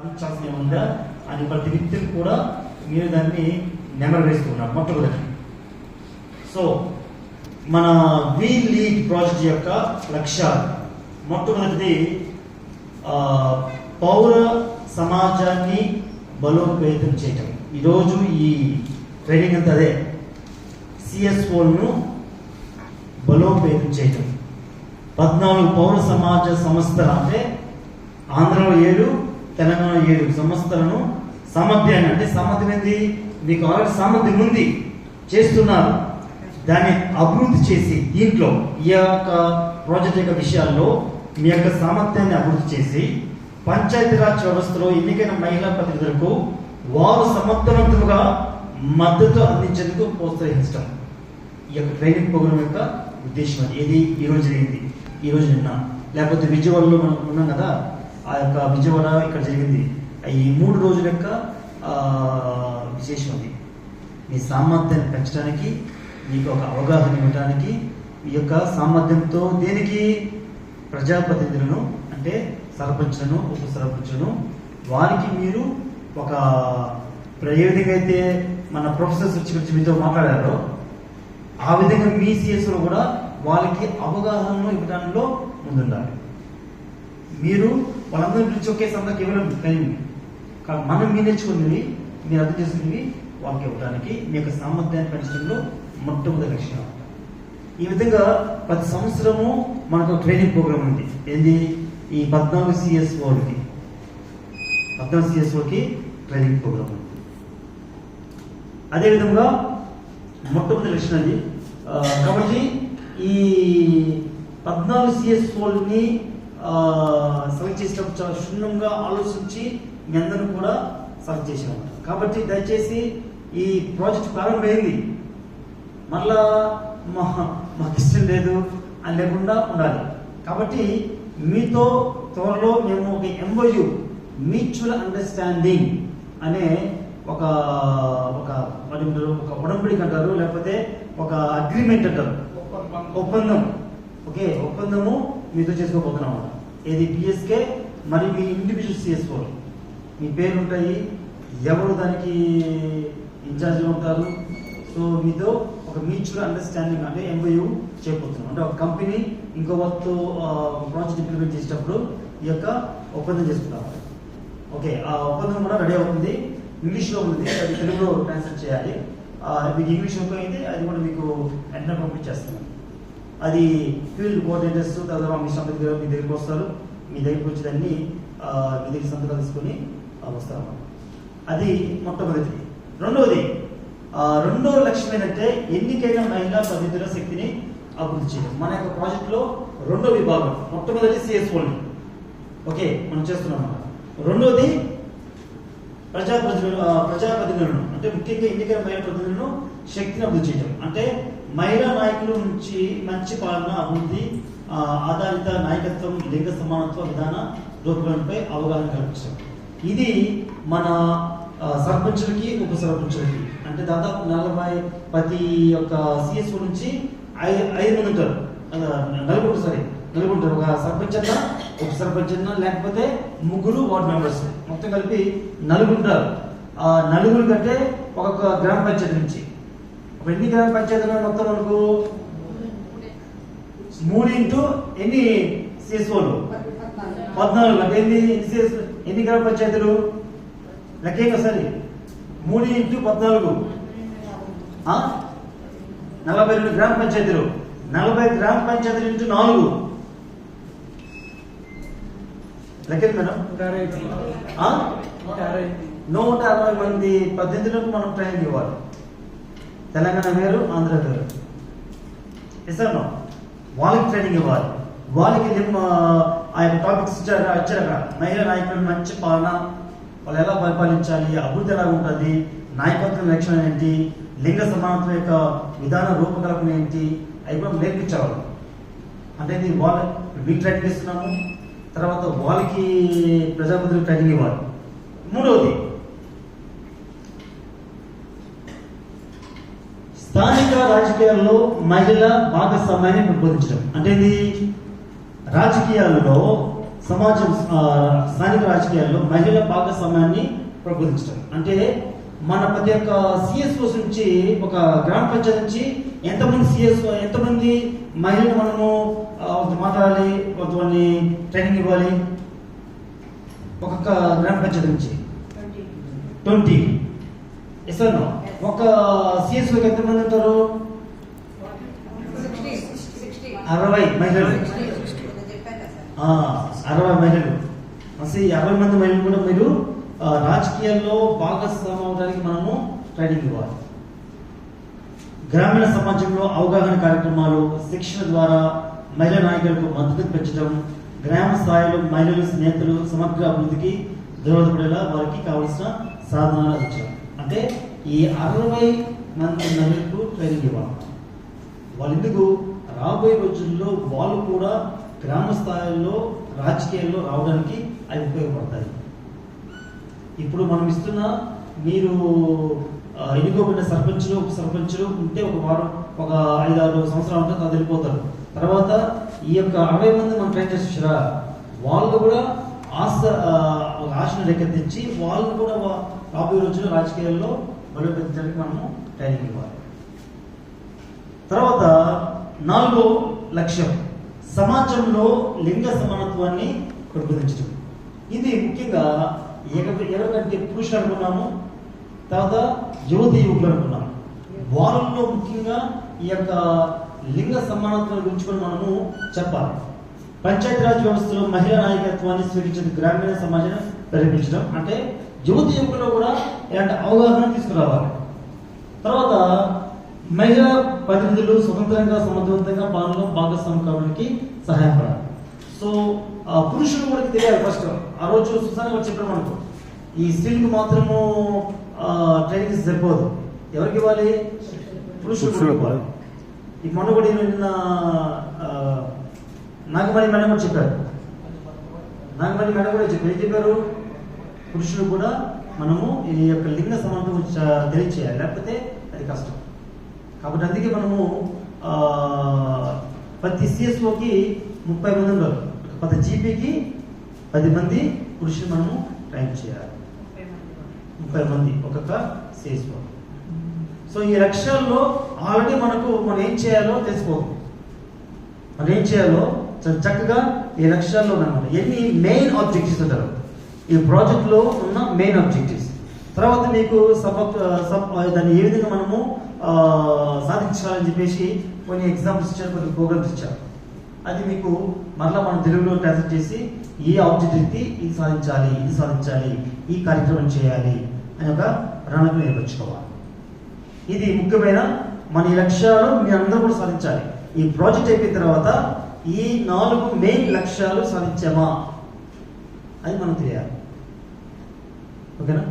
సాధించాల్సిన ఉందా అని ప్రతి వ్యక్తిని కూడా మీరు దాన్ని నెమరు వేస్తున్నారు మొట్టమొదటి. సో మన వీ లీడ్ ప్రాజెక్ట్ యొక్క లక్ష్యాలు. మొట్టమొదటిది పౌర సమాజాన్ని బలోపేతం చేయటం. ఈరోజు ఈ ట్రైనింగ్ అంతా అదే. సిఎస్ఓను బలోపేతం చేయటం. పద్నాలుగు పౌర సమాజ సంస్థలు అంటే ఆంధ్రలో ఏడు తెలంగాణ ఏడు సంస్థలను సామర్థ్యాన్ని అంటే సామర్థ్యం ఏంది? మీకు ఆల్రెడీ సామర్థ్యం ఉంది. చేస్తున్నారు. దాన్ని అభివృద్ధి చేసి దీంట్లో ఈ యొక్క ప్రాజెక్ట్ యొక్క విషయాల్లో మీ యొక్క సామర్థ్యాన్ని అభివృద్ధి చేసి పంచాయతీరాజ్ వ్యవస్థలో ఎన్నికైన మహిళా ప్రతినిధులకు వారు సమర్థవంతముగా మద్దతు అందించేందుకు ప్రోత్సహించడం. ఈ యొక్క ట్రైనింగ్ ప్రోగ్రామ్ యొక్క ఉద్దేశం అది. ఏది? ఈ రోజు జరిగింది. ఈ రోజు నిన్న. లేకపోతే విజయవాడలో మనం ఉన్నాం కదా? ఆ యొక్క విజయవాడ ఇక్కడ జరిగింది. ఈ మూడు రోజుల యొక్క విశేషం అది. మీ సామర్థ్యాన్ని పెంచడానికి మీకు ఒక అవగాహన ఇవ్వడానికి మీ యొక్క సామర్థ్యంతో దేనికి ప్రజాప్రతినిధులను అంటే సర్పంచ్లను ఉప సర్పంచ్లను వారికి మీరు ఒక ఇప్పుడు ఏ విధంగా అయితే మన ప్రొఫెసర్స్ వచ్చి వచ్చి మీతో మాట్లాడారో ఆ విధంగా మీ సిఎస్లో కూడా వాళ్ళకి అవగాహనను ఇవ్వడంలో ముందుండాలి. మీరు వాళ్ళందరూ పిలిచి ఒకే సందర్భం కేవలం ట్రైనింగ్ కానీ మనం మీ నేర్చుకున్నవి మీరు అర్థం చేసుకున్నవి వాళ్ళకి ఇవ్వడానికి మీ యొక్క సామర్థ్యాన్ని పెంచడంలో మొట్టమొదటి లక్ష్యం ఈ విధంగా ప్రతి సంవత్సరము మనకు ట్రైనింగ్ ప్రోగ్రామ్ ఉంది. ఏంది? ఈ పద్నాలుగు సిఎస్ వాళ్ళకి. పద్నాలుగు సిఎస్ఓకి ట్రైనింగ్ ప్రోగ్రామ్ ఉంది. అదేవిధంగా మొట్టమొదటి లక్ష్యం అది. కాబట్టి ఈ పద్నాలుగు సిఎస్ఓల్ని సెలెక్ట్ చేసినప్పుడు చాలా క్షుణ్ణంగా ఆలోచించి మీ అందరూ కూడా సెలెక్ట్ చేసాము కాబట్టి దయచేసి ఈ ప్రాజెక్ట్ ప్రారంభమైంది. మళ్ళా మా మాకు ఇష్టం లేదు అని లేకుండా ఉండాలి. కాబట్టి మీతో త్వరలో మేము ఒక ఎంఓయు మ్యూచువల్ అండర్స్టాండింగ్ అనే ఒక ఒక? ఒక ఒడంబడిక అంటారు లేకపోతే ఒక అగ్రిమెంట్ అంటారు. ఒప్పందం. ఓకే ఒప్పందము మీతో చేసుకోబోతున్నాం. ఏది పిఎస్కే మరి మీ ఇండివిజువల్ సిఎస్ఓ మీ పేర్లు ఉంటాయి ఎవరు దానికి ఇన్ఛార్జ్గా ఉంటారు? సో మీతో ఒక మ్యూచువల్ అండర్స్టాండింగ్ అంటే ఎంఓయూ చేయబోతున్నాం అంటే ఒక కంపెనీ ఇంకో వస్తు ప్రాజెక్ట్ ఇంప్లిమెంట్ చేసేటప్పుడు ఈ యొక్క ఒప్పందం చేసుకుంటాం. ఓకే ఆ ఒప్పందం కూడా రెడీ అవుతుంది. ఇంగ్లీష్లో ఉంది అది తెలుగులో ట్రాన్స్లేట్ చేయాలి. మీకు ఇంగ్లీష్ ఓకే అయితే అది కూడా మీకు వెంటనే పంపించేస్తున్నాను అది ఫీల్డ్ కోఆర్డినేటర్స్ తర్వాత మీ సంస్థ దగ్గర మీ దగ్గరికి వస్తారు. మీ దగ్గరికి వచ్చి దాన్ని మీ దగ్గర సంతకాలు తీసుకొని వస్తారు అది మొట్టమొదటిది. రెండవది రెండో లక్ష్యం ఏంటంటే ఎన్నికైన మహిళా ప్రతినిధుల శక్తిని అభివృద్ధి చేయడం. మన యొక్క ప్రాజెక్ట్లో రెండో విభాగం మొట్టమొదటి సిఎస్ ఓల్డ్ ఓకే మనం చేస్తున్నాం అన్నమాట. రెండోది ప్రజా ప్రజా ప్రతినిధులను అంటే ముఖ్యంగా ఎన్నికైన మహిళా ప్రతినిధులను శక్తిని అభివృద్ధి చేయడం. అంటే మహిళా నాయకుల నుంచి మంచి పాలన అభివృద్ధి ఆధారిత నాయకత్వం లింగ సమానత్వ విధాన రూపకల్పనపై అవగాహన కల్పించడం ఇది మన సర్పంచులకి ఉప సర్పంచులకి. అంటే దాదాపు నలభై ప్రతి ఒక్క సిఎస్ఓ నుంచి ఐ- ఐదు మంది ఉంటారు నలుగురు సారీ నలుగురు ఉంటారు. ఒక సర్పంచ్ అన్న ఉప సర్పంచ్ అన్న లేకపోతే ముగ్గురు వార్డు మెంబర్స్. మొత్తం కలిపి నలుగురు ఉంటారు. ఆ నలుగురు కంటే ఒక్కొక్క గ్రామ పంచాయతీ నుంచి. ఒక ఎన్ని గ్రామ పంచాయతీలు మొత్తం మనకు? మూడు ఇంటూ ఎన్ని సిఎస్ఓలు పద్నాలుగు. అంటే ఎన్ని ఎన్ని గ్రామ పంచాయతీలు లెక్కే సరే మూడు ఇంటూ పద్నాలుగు? నలభై రెండు గ్రామ పంచాయతీలు నలభై గ్రామ పంచాయతీలు ఇంటూ నాలుగు. లెక్కేది మేడం? నూట అరవై మంది. పద్దెనిమిదిలకు మనం ట్రైనింగ్ ఇవ్వాలి తెలంగాణ వేరు ఆంధ్ర వేరు ఇస్తాను వాళ్ళకి ట్రైనింగ్ ఇవ్వాలి. వాళ్ళకి ఆ యొక్క టాపిక్స్ ఇచ్చారు ఇచ్చారు అక్కడ మహిళా నాయకులు మంచి పాలన వాళ్ళు ఎలా పరిపాలించాలి అభివృద్ధి ఎలా ఉంటుంది నాయకత్వం లక్షణం ఏంటి లింగ సమానత్వం యొక్క విధాన రూపకల్పన ఏంటి అవి కూడా నేర్పించేవాళ్ళు. అంటే ఇది వాళ్ళ మీకు ట్రైనింగ్ ఇస్తున్నాము. తర్వాత వాళ్ళకి ప్రజాప్రతినిధులకు ట్రైనింగ్ ఇవ్వాలి. మూడవది స్థానిక రాజకీయాల్లో మహిళ భాగస్వామ్యాన్ని పెంపొందించడం. అంటే ఇది రాజకీయాల్లో సమాజం స్థానిక రాజకీయాల్లో మహిళల భాగస్వామ్యాన్ని ప్రబోధించడం అంటే మన ప్రతి ఒక్క సిఎస్ఓస్ నుంచి ఒక గ్రామ పంచాయతీ నుంచి ఎంతమంది సిఎస్ఓ ఎంతమంది మహిళలు మనము మాట్లాడాలి కొంతమంది ట్రైనింగ్ ఇవ్వాలి? ఒక్కొక్క గ్రామ పంచాయతీ నుంచి? ట్వంటీ ఇస్తాను ఒక సిఎస్ఓకి ఎంతమంది ఉంటారు అరవై మహిళలు అరవై మహిళలు అసలు అరవై మంది మహిళలు కూడా మీరు రాజకీయాల్లో భాగస్వామ్యం అవడానికి మనము ట్రైనింగ్ ఇవ్వాలి గ్రామీణ సమాజంలో అవగాహన కార్యక్రమాలు శిక్షణ ద్వారా మహిళా నాయకులకు మద్దతు పెంచడం గ్రామ స్థాయిలో మహిళలు స్నేహితులు సమగ్ర అభివృద్ధికి దోహదపడేలా వారికి కావలసిన సాధనాలు అందించాలి అంటే ఈ అరవై మంది మహిళలకు ట్రైనింగ్ ఇవ్వాలి వాళ్ళు ఎందుకు రాబోయే రోజుల్లో వాళ్ళు కూడా గ్రామ స్థాయిలో రాజకీయాల్లో రావడానికి అవి ఉపయోగపడతాయి. ఇప్పుడు మనం ఇస్తున్న మీరు ఎన్నుకోబడిన సర్పంచులు ఒక సర్పంచులు ఉంటే ఒక వారం ఒక ఐదారు సంవత్సరాలు ఉంటే అది వెళ్ళిపోతారు. తర్వాత ఈ యొక్క అరవై మంది మనం ట్రైన్ చేసి వాళ్ళు కూడా ఆశ ఆ, ఒక ఆశను రేకెత్తించి వాళ్ళు కూడా రాబోయే రోజున రాజకీయాల్లో బలోపేతించడానికి మనము ట్రైనింగ్ ఇవ్వాలి. తర్వాత నాలుగో లక్ష్యం సమాజంలో లింగ సమానత్వాన్ని పెంపొందించడం. ఇది ముఖ్యంగా ఎవరికంటే పురుషులు అనుకున్నాము తర్వాత యువతి యువకులు అనుకున్నాము. వాళ్ళలో ముఖ్యంగా ఈ యొక్క లింగ సమానత్వం గురించి కూడా మనము చెప్పాలి. పంచాయతీరాజ్ వ్యవస్థలో మహిళా నాయకత్వాన్ని స్వీకరించిన గ్రామీణ సమాజం ప్రేరేపించడం అంటే యువతి యువకుల్లో కూడా ఇలాంటి అవగాహన తీసుకురావాలి. తర్వాత మహిళా ప్రతినిధులు స్వతంత్రంగా సమర్థవంతంగా పాలనలో భాగస్వామి కావడానికి సహాయపడాలి. సో ఆ పురుషులు కూడా తెలియాలి ఫస్ట్ ఆ రోజు సుసాన గారు చెప్పారు మనకు ఈ స్త్రీలకు మాత్రము ట్రైనింగ్ సరిపోదు. ఎవరికి ఇవ్వాలి? పురుషులు ఇవ్వాలి. ఈ మొన్న కూడా నిన్న నాగమణి మేడం కూడా చెప్పారు. నాగమణి మేడం కూడా చెప్పారు. ఏం చెప్పారు? పురుషులు కూడా మనము ఈ యొక్క లింగ సమానత తెలియచేయాలి. లేకపోతే అది కష్టం. కాబట్టి అందుకే మనము ప్రతి సిఎస్ఓకి ముప్పై మంది ఉన్నారు. ప్రతి జీపీకి పది మంది పురుషులు మనము ట్రైన్ చేయాలి. ముప్పై మంది ఒక్కొక్క సిఎస్ఓ సో ఈ లక్ష్యాల్లో ఆల్రెడీ మనకు మనం ఏం చేయాలో తెలిసిపోతుంది మనం ఏం చేయాలో చక్కగా ఈ లక్ష్యాల్లో ఉన్నమాట ఎన్ని మెయిన్ ఆబ్జెక్టివ్స్ ఉంటారు? ఈ ప్రాజెక్ట్లో ఉన్న మెయిన్ ఆబ్జెక్టివ్స్ తర్వాత మీకు సబ్ సబ్ దాన్ని ఏ విధంగా మనము సాధించాలని చెప్పేసి కొన్ని ఎగ్జాంపుల్స్ ఇచ్చారు కొన్ని ప్రోగ్రామ్స్ ఇచ్చారు. అది మీకు మరలా మనం తెలుగులో ట్రాన్స్లేట్ చేసి ఏ ఆబ్జెక్టివ్కి ఇది సాధించాలి ఇది సాధించాలి ఈ కార్యక్రమం చేయాలి అని ఒక ప్రణాళిక నేర్పించుకోవాలి ఇది ముఖ్యమైన మన ఈ లక్ష్యాలు మీ అందరూ కూడా సాధించాలి. ఈ ప్రాజెక్ట్ అయిపోయిన తర్వాత ఈ నాలుగు మెయిన్ లక్ష్యాలు సాధించామా? అది మనం తెలియాలి. ఓకేనా